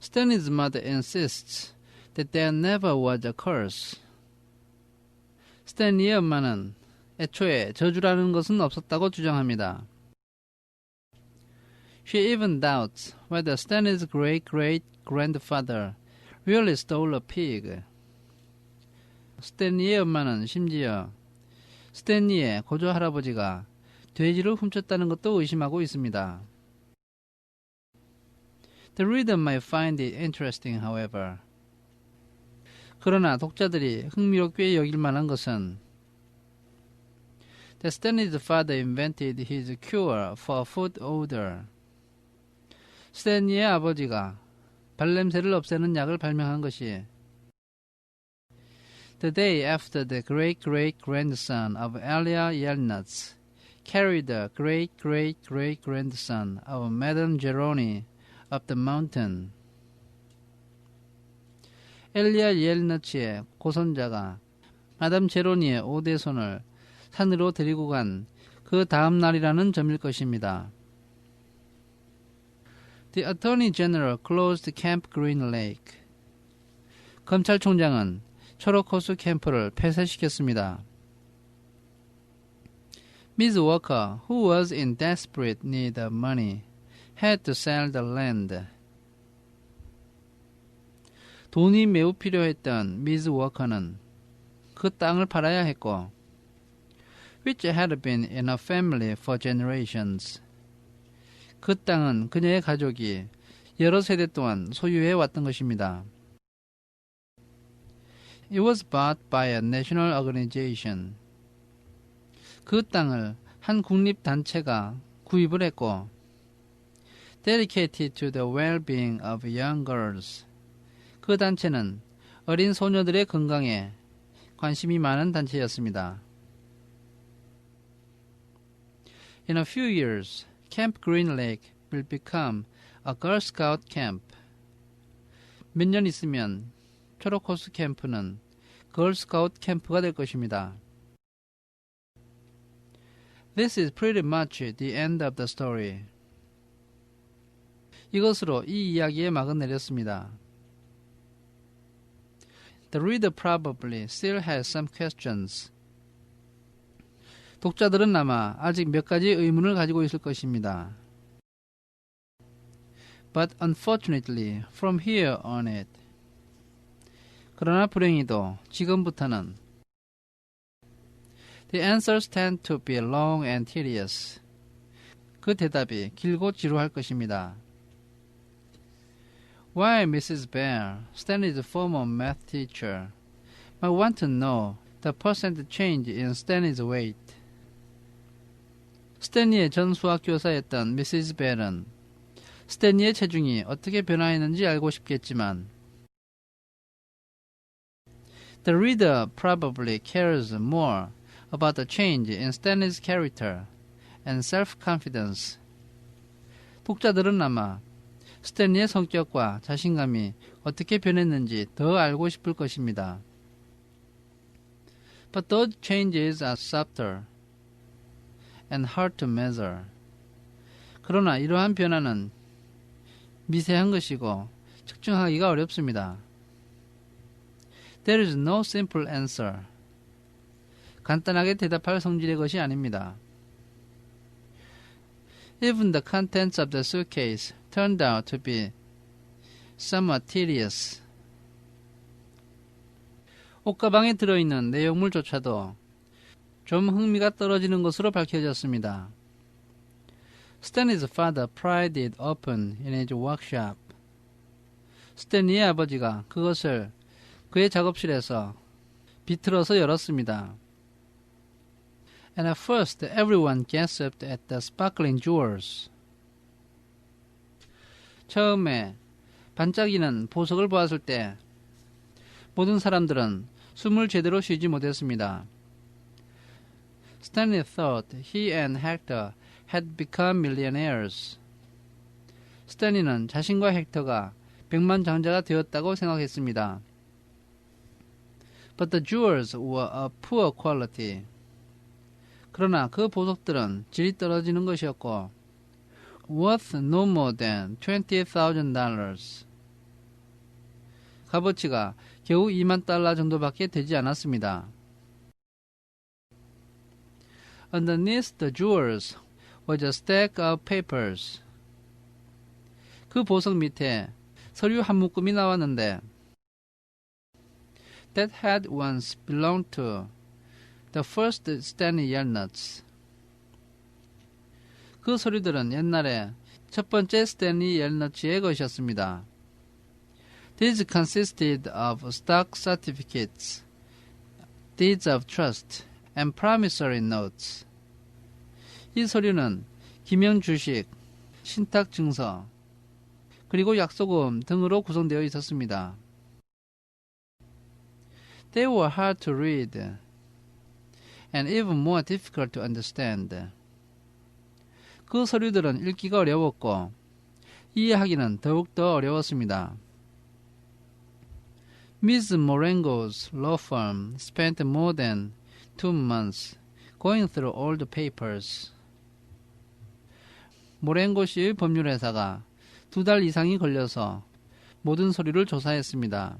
Stanley's mother insists that there never was a curse. 스탠리의 엄마는 애초에 저주라는 것은 없었다고 주장합니다. She even doubts whether Stanley's great-great-grandfather really stole a pig. 스탠리의 엄마는 심지어 스탠리의 고조 할아버지가 돼지를 훔쳤다는 것도 의심하고 있습니다. The reader might find it interesting, however. 그러나 독자들이 흥미롭게 여길 만한 것은 that Stanley's father invented his cure for food odor. 스탠리의 아버지가 발냄새를 없애는 약을 발명한 것이 The day after the great-great-grandson of Elia Yelnats carried the great-great-great-grandson of Madame Geroni up the mountain. 엘리아 옐너치의 고손자가 마담 제로니의 오대손을 산으로 데리고 간 그 다음 날이라는 점일 것입니다. The Attorney General closed Camp Green Lake. 검찰총장은 초록호수 캠프를 폐쇄시켰습니다. Miss Walker, who was in desperate need of money, had to sell the land. 돈이 매우 필요했던 미즈 워커는 그 땅을 팔아야 했고, which had been in a family for generations. 그 땅은 그녀의 가족이 여러 세대 동안 소유해 왔던 것입니다. It was bought by a national organization. 그 땅을 한 국립 단체가 구입을 했고, dedicated to the well-being of young girls. 그 단체는 어린 소녀들의 건강에 관심이 많은 단체였습니다. In a few years, Camp Green Lake will become a Girl Scout camp. 몇 년 있으면 초록 호수 캠프는 걸스카우트 캠프가 될 것입니다. This is pretty much the end of the story. 이것으로 이 이야기의 막은 내렸습니다. The reader probably still has some questions. 독자들은 아마 아직 몇 가지 의문을 가지고 있을 것입니다. But unfortunately, from here on it. 그러나 불행히도 지금부터는 The answers tend to be long and tedious. 그 대답이 길고 지루할 것입니다. Why Mrs. Bear, Stanley's former math teacher, might want to know the percent change in Stanley's weight. 스탠리의 전 수학 교사였던 미시스 벨은 스탠리의 체중이 어떻게 변화했는지 알고 싶겠지만 The reader probably cares more about the change in Stanley's character and self-confidence. 독자들은 아마 스탠리의 성격과 자신감이 어떻게 변했는지 더 알고 싶을 것입니다. But those changes are subtle and hard to measure. 그러나 이러한 변화는 미세한 것이고 측정하기가 어렵습니다. There is no simple answer. 간단하게 대답할 성질의 것이 아닙니다. Even the contents of the suitcase turned out to be somewhat tedious. 옷가방에 들어있는 내용물조차도 좀 흥미가 떨어지는 것으로 밝혀졌습니다. Stanley's father pried it open in his workshop. 스탠리의 아버지가 그것을 그의 작업실에서 비틀어서 열었습니다. And at first everyone gasped at the sparkling jewels. 처음에 반짝이는 보석을 보았을 때 모든 사람들은 숨을 제대로 쉬지 못했습니다. Stanley thought he and Hector had become millionaires. 스탠리는 자신과 헥터가 백만 장자가 되었다고 생각했습니다. But the jewels were of poor quality. 그러나 그 보석들은 질이 떨어지는 것이었고 worth no more than $20,000. 값어치가 겨우 2만 달러 정도밖에 되지 않았습니다. Underneath the jewels was a stack of papers. 그 보석 밑에 서류 한 묶음이 나왔는데 that had once belonged to the first Stanley Yelnuts. 그 서류들은 옛날에 첫 번째 스탠리 옐너츠의 것이었습니다. These consisted of stock certificates, deeds of trust, and promissory notes. 이 서류는 기명 주식, 신탁 증서, 그리고 약속음 등으로 구성되어 있었습니다. They were hard to read and even more difficult to understand. 그 서류들은 읽기가 어려웠고 이해하기는 더욱더 어려웠습니다. Ms. Morengo's law firm spent more than two months going through all the papers. 모랭고 씨의 법률회사가 두 달 이상이 걸려서 모든 서류를 조사했습니다.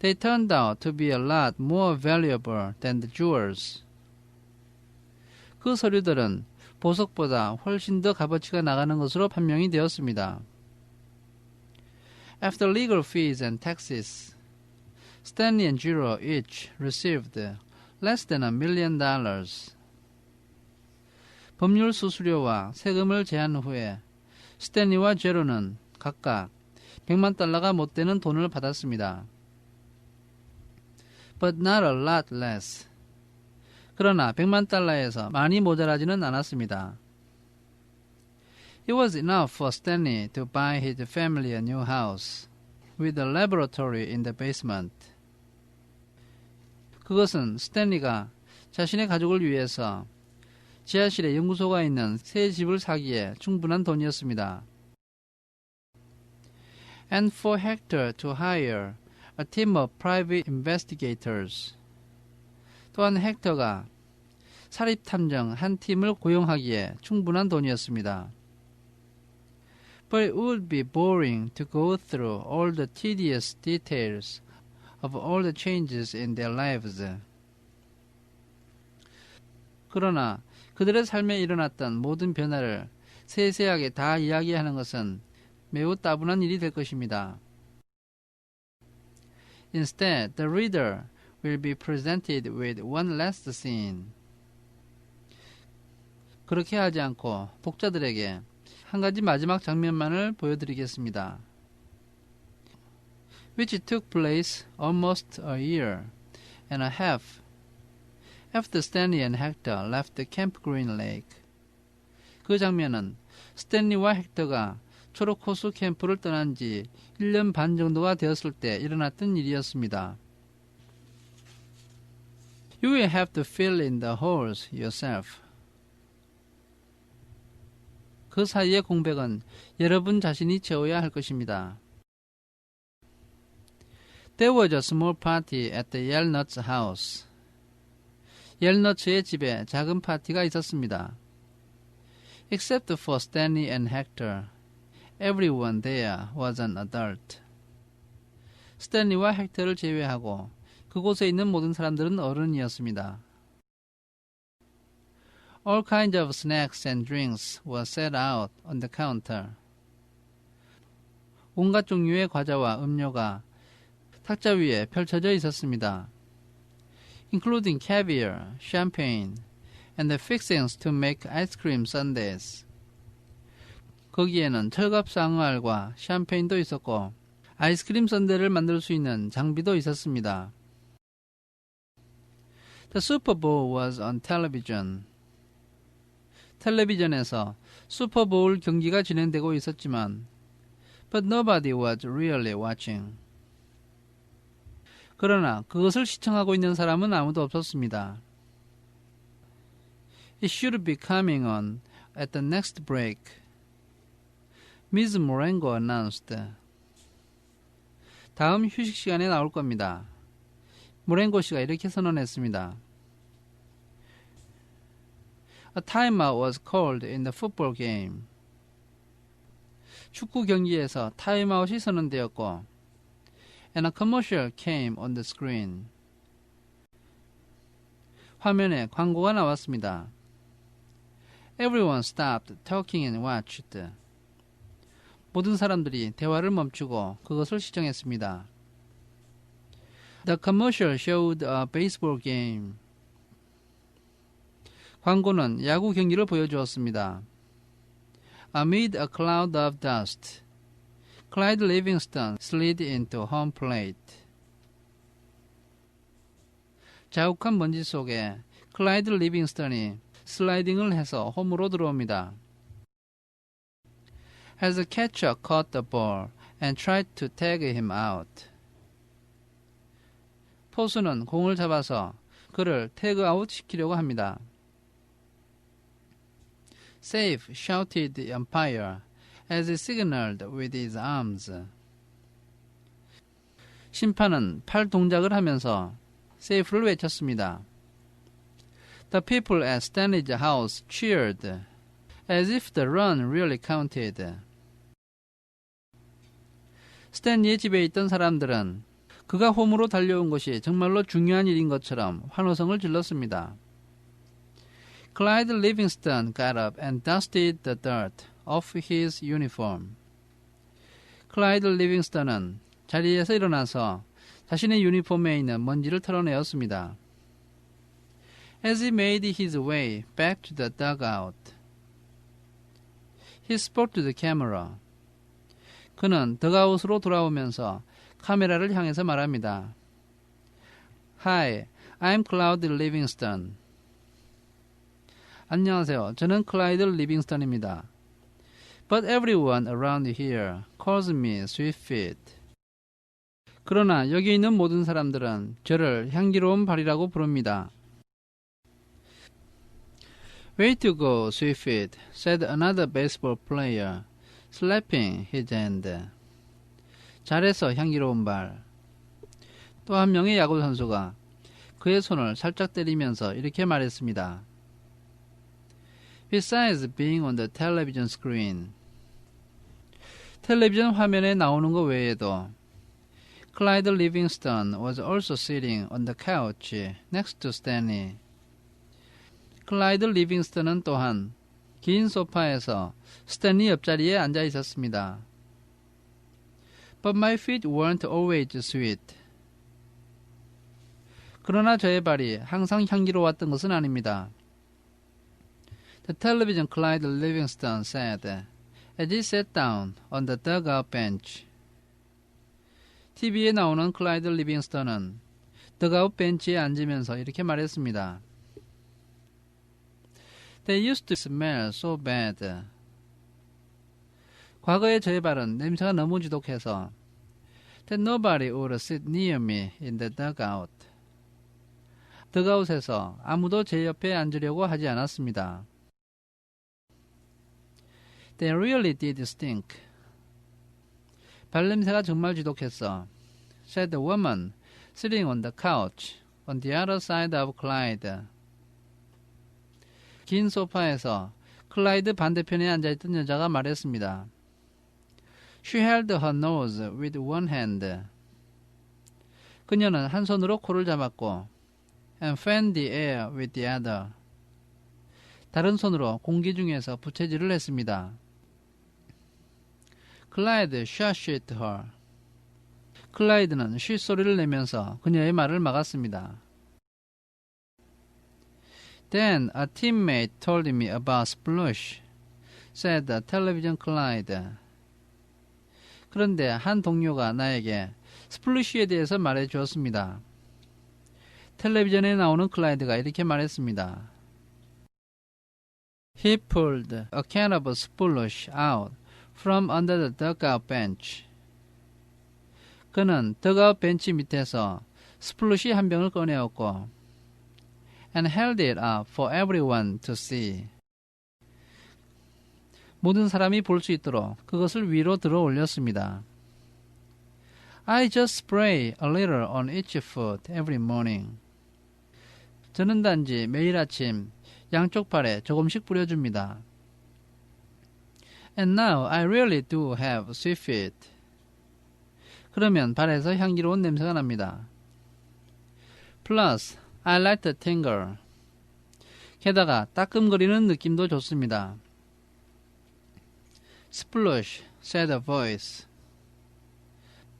They turned out to be a lot more valuable than the jewels. 그 서류들은 보석보다 훨씬 더 값어치가 나가는 것으로 판명이 되었습니다. After legal fees and taxes, Stanley and Giro each received less than a million dollars. 법률 수수료와 세금을 제한 후에 스탠리와 제로는 각각 100만 달러가 못 되는 돈을 받았습니다. But not a lot less. 그러나 100만 달러에서 많이 모자라지는 않았습니다. It was enough for Stanley to buy his family a new house with a laboratory in the basement. 그것은 스탠리가 자신의 가족을 위해서 지하실에 연구소가 있는 새 집을 사기에 충분한 돈이었습니다. And for Hector to hire a team of private investigators. 또한 헥터가 사립탐정 한 팀을 고용하기에 충분한 돈이었습니다. But it would be boring to go through all the tedious details of all the changes in their lives. 그러나 그들의 삶에 일어났던 모든 변화를 세세하게 다 이야기하는 것은 매우 따분한 일이 될 것입니다. Instead, the reader will be presented with one last scene. 그렇게 하지 않고 독자들에게 한 가지 마지막 장면만을 보여드리겠습니다. which took place almost a year and a half after Stanley and Hector left Camp Green Lake. 그 장면은 스탠리와 헥터가 초록호수 캠프를 떠난 지 1년 반 정도가 되었을 때 일어났던 일이었습니다. You will have to fill in the holes yourself. 그 사이의 공백은 여러분 자신이 채워야 할 것입니다. There was a small party at the Yelnuts house. 옐너츠의 집에 작은 파티가 있었습니다. Except for Stanley and Hector, everyone there was an adult. 스탠리와 헥터를 제외하고 그곳에 있는 모든 사람들은 어른이었습니다. All kinds of snacks and drinks were set out on the counter. 온갖 종류의 과자와 음료가 탁자 위에 펼쳐져 있었습니다. Including caviar, champagne, and the fixings to make ice cream sundaes. 거기에는 철갑상알과 샴페인도 있었고 아이스크림 선대를 만들 수 있는 장비도 있었습니다. The Super Bowl was on television. 텔레비전에서 슈퍼볼 경기가 진행되고 있었지만 but nobody was really watching. 그러나 그것을 시청하고 있는 사람은 아무도 없었습니다. It should be coming on at the next break. Ms. Morengo announced. 다음 휴식 시간에 나올 겁니다. 모랭고 씨가 이렇게 선언했습니다. A timeout was called in the football game. 축구 경기에서 타임아웃이 선언되었고 and a commercial came on the screen. 화면에 광고가 나왔습니다. Everyone stopped talking and watched. 모든 사람들이 대화를 멈추고 그것을 시청했습니다. The commercial showed a baseball game. 광고는 야구 경기를 보여주었습니다. Amid a cloud of dust, Clyde Livingston slid into home plate. 자욱한 먼지 속에 클라이드 리빙스턴이 슬라이딩을 해서 홈으로 들어옵니다. As the catcher caught the ball and tried to tag him out. 포수는 공을 잡아서 그를 태그아웃 시키려고 합니다. Safe shouted the umpire as he signaled with his arms. 심판은 팔 동작을 하면서 세이프를 외쳤습니다. The people at Stanley's house cheered as if the run really counted. 스탠리의 집에 있던 사람들은 그가 홈으로 달려온 것이 정말로 중요한 일인 것처럼 환호성을 질렀습니다. Clyde Livingston got up and dusted the dirt off his uniform. 클라이드 리빙스턴은 자리에서 일어나서 자신의 유니폼에 있는 먼지를 털어내었습니다. As he made his way back to the dugout, he spoke to the camera. 그는 덕아웃으로 돌아오면서 카메라를 향해서 말합니다. Hi, I'm Cloud Livingston. 안녕하세요. 저는 클라이드 리빙스턴입니다. But everyone around here calls me Sweetfeet. 그러나 여기 있는 모든 사람들은 저를 향기로운 발이라고 부릅니다. Way to go, Sweetfeet, said another baseball player, slapping his hand. 잘해서 향기로운 발. 또 한 명의 야구 선수가 그의 손을 살짝 때리면서 이렇게 말했습니다. Besides being on the television screen. 텔레비전 화면에 나오는 것 외에도 Clyde Livingston was also sitting on the couch next to Stanley. 클라이드 리빙스턴은 또한 긴 소파에서 스탠리 옆자리에 앉아 있었습니다. But my feet weren't always sweet. 그러나 저의 발이 항상 향기로웠던 것은 아닙니다. The television Clyde Livingston said as he sat down on the dugout bench. TV에 나오는 클라이드 리빙스턴은 더가웃 벤치에 앉으면서 이렇게 말했습니다. They used to smell so bad. 과거의 저의 발은 냄새가 너무 지독해서 that nobody would sit near me in the dugout. 더가웃에서 아무도 제 옆에 앉으려고 하지 않았습니다. They really did stink. 발냄새가 정말 지독했어. said the woman sitting on the couch on the other side of Clyde. 긴 소파에서 클라이드 반대편에 앉아있던 여자가 말했습니다. She held her nose with one hand. 그녀는 한 손으로 코를 잡았고 and fanned the air with the other. 다른 손으로 공기 중에서 부채질을 했습니다. 클라이드 shushed her. 클라이드는 쉿 소리를 내면서 그녀의 말을 막았습니다. Then a teammate told me about Splush, said the television Clyde. 그런데 한 동료가 나에게 스플루시에 대해서 말해 주었습니다. 텔레비전에 나오는 클라이드가 이렇게 말했습니다. He pulled a can of splush out from under the dugout bench. 그는 더가웃 벤치 밑에서 스플루시 한 병을 꺼내었고 and held it up for everyone to see. 모든 사람이 볼 수 있도록 그것을 위로 들어 올렸습니다. I just spray a little on each foot every morning. 저는 단지 매일 아침 양쪽 발에 조금씩 뿌려줍니다. And now I really do have sweet feet. 그러면 발에서 향기로운 냄새가 납니다. Plus, I like the tingle. 게다가 따끔거리는 느낌도 좋습니다. Splash, said a voice.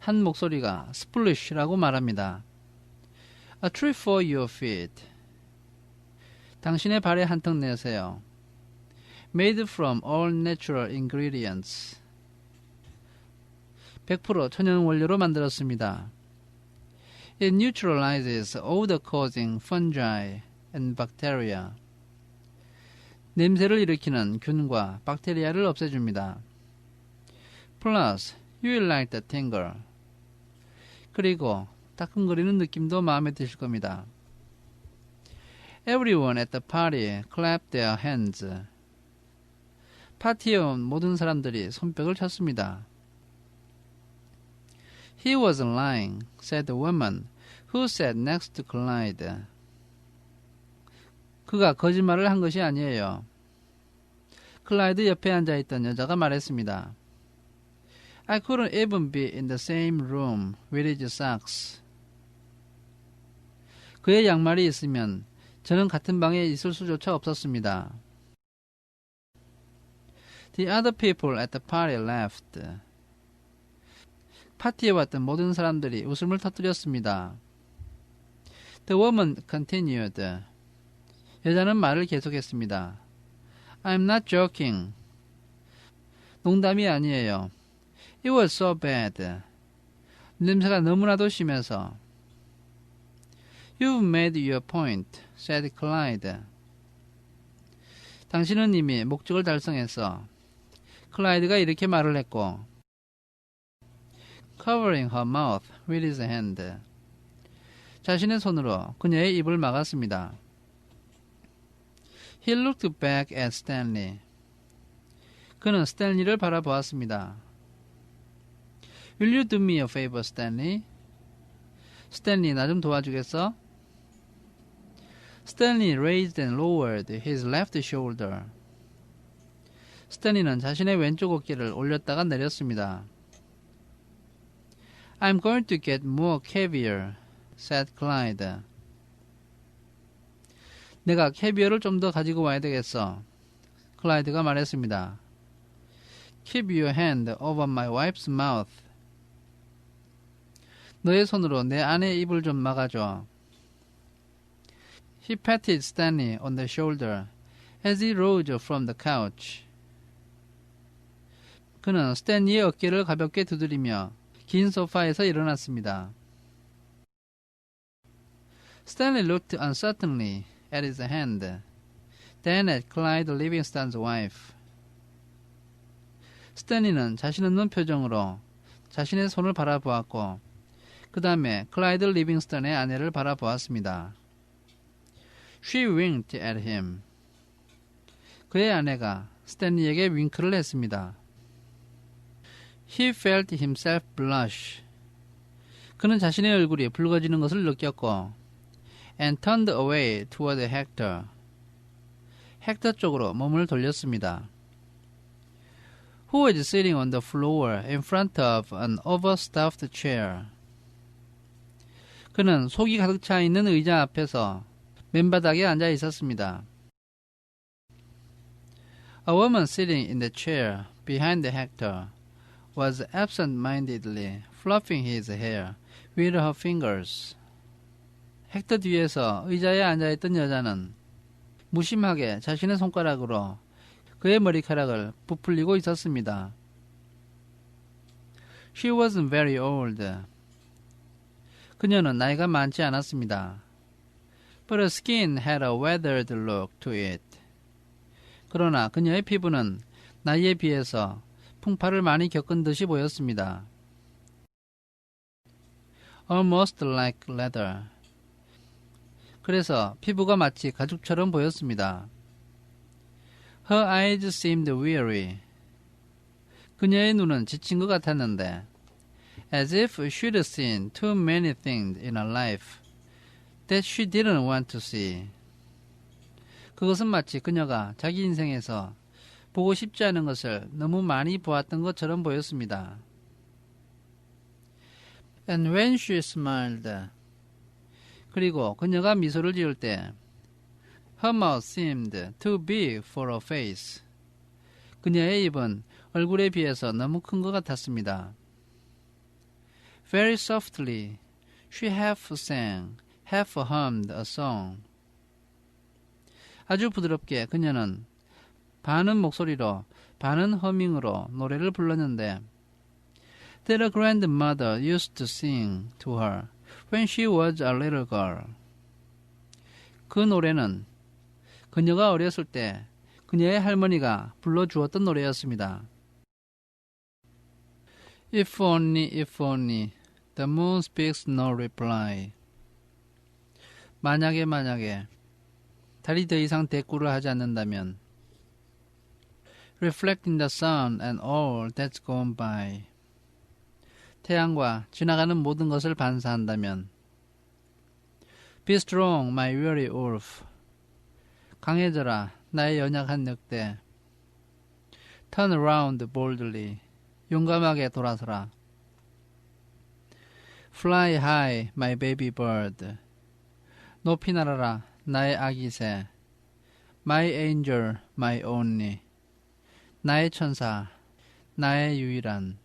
한 목소리가 splash라고 말합니다. A treat for your feet. 당신의 발에 한턱 내세요. Made from all natural ingredients. 100% 천연 원료로 만들었습니다. It neutralizes odor-causing fungi and bacteria. 냄새를 일으키는 균과 박테리아를 없애줍니다. Plus, you will like the tingle. 그리고 따끔거리는 느낌도 마음에 드실 겁니다. Everyone at the party clapped their hands. 파티에 온 모든 사람들이 손뼉을 쳤습니다. He wasn't lying, said the woman who sat next to Clyde. 그가 거짓말을 한 것이 아니에요. 클라이드 옆에 앉아 있던 여자가 말했습니다. I couldn't even be in the same room with his socks. 그의 양말이 있으면 저는 같은 방에 있을 수조차 없었습니다. The other people at the party laughed. 파티에 왔던 모든 사람들이 웃음을 터뜨렸습니다. The woman continued. 여자는 말을 계속했습니다. I'm not joking. 농담이 아니에요. It was so bad. 냄새가 너무나도 심해서. You've made your point, said Clyde. 당신은 이미 목적을 달성했어. 클라이드가 이렇게 말을 했고, covering her mouth with his hand. 자신의 손으로 그녀의 입을 막았습니다. He looked back at Stanley. 그는 스탠리를 바라보았습니다. Will you do me a favor, Stanley? 스탠리, 나 좀 도와주겠어? Stanley raised and lowered his left shoulder. 스탠리는 자신의 왼쪽 어깨를 올렸다가 내렸습니다. I'm going to get more caviar, said Clyde. 내가 캐비어를 좀 더 가지고 와야 되겠어. 클라이드가 말했습니다. Keep your hand over my wife's mouth. 너의 손으로 내 아내의 입을 좀 막아줘. He patted Stanley on the shoulder as he rose from the couch. 그는 스탠리의 어깨를 가볍게 두드리며 긴 소파에서 일어났습니다. Stanley looked uncertainly at his hand, then at Clyde Livingston's wife. 스탠리는 자신 없는 표정으로 자신의 손을 바라보았고 그 다음에 클라이드 리빙스턴의 아내를 바라보았습니다. She winked at him. 그의 아내가 스탠리에게 윙크를 했습니다. He felt himself blush. 그는 자신의 얼굴이 붉어지는 것을 느꼈고 and turned away toward Hector. 헥터 쪽으로 몸을 돌렸습니다. Who was sitting on the floor in front of an overstuffed chair? 그는 속이 가득 차 있는 의자 앞에서 맨바닥에 앉아 있었습니다. A woman sitting in the chair behind Hector was absent-mindedly fluffing his hair with her fingers. 헥터 뒤에서 의자에 앉아있던 여자는 무심하게 자신의 손가락으로 그의 머리카락을 부풀리고 있었습니다. She wasn't very old. 그녀는 나이가 많지 않았습니다. But her skin had a weathered look to it. 그러나 그녀의 피부는 나이에 비해서 풍파를 많이 겪은 듯이 보였습니다. Almost like leather. 그래서 피부가 마치 가죽처럼 보였습니다. Her eyes seemed weary. 그녀의 눈은 지친 것 같았는데, as if she'd seen too many things in her life that she didn't want to see. 그것은 마치 그녀가 자기 인생에서 보고 싶지 않은 것을 너무 많이 보았던 것처럼 보였습니다. And when she smiled, 그리고 그녀가 미소를 지을 때, her mouth seemed too big for her face. 그녀의 입은 얼굴에 비해서 너무 큰 것 같았습니다. Very softly, she half sang, half hummed a song. 아주 부드럽게 그녀는 반은 목소리로, 반은 허밍으로 노래를 불렀는데, that a grandmother used to sing to her when she was a little girl. 그 노래는 그녀가 어렸을 때 그녀의 할머니가 불러주었던 노래였습니다. If only, if only, the moon speaks no reply. 만약에 만약에 달이 더 이상 대꾸를 하지 않는다면 reflecting the sun and all that's gone by. 태양과 지나가는 모든 것을 반사한다면 Be strong, my weary wolf. 강해져라, 나의 연약한 늑대. Turn around boldly. 용감하게 돌아서라. Fly high, my baby bird. 높이 날아라, 나의 아기 새. My angel, my only. 나의 천사, 나의 유일한.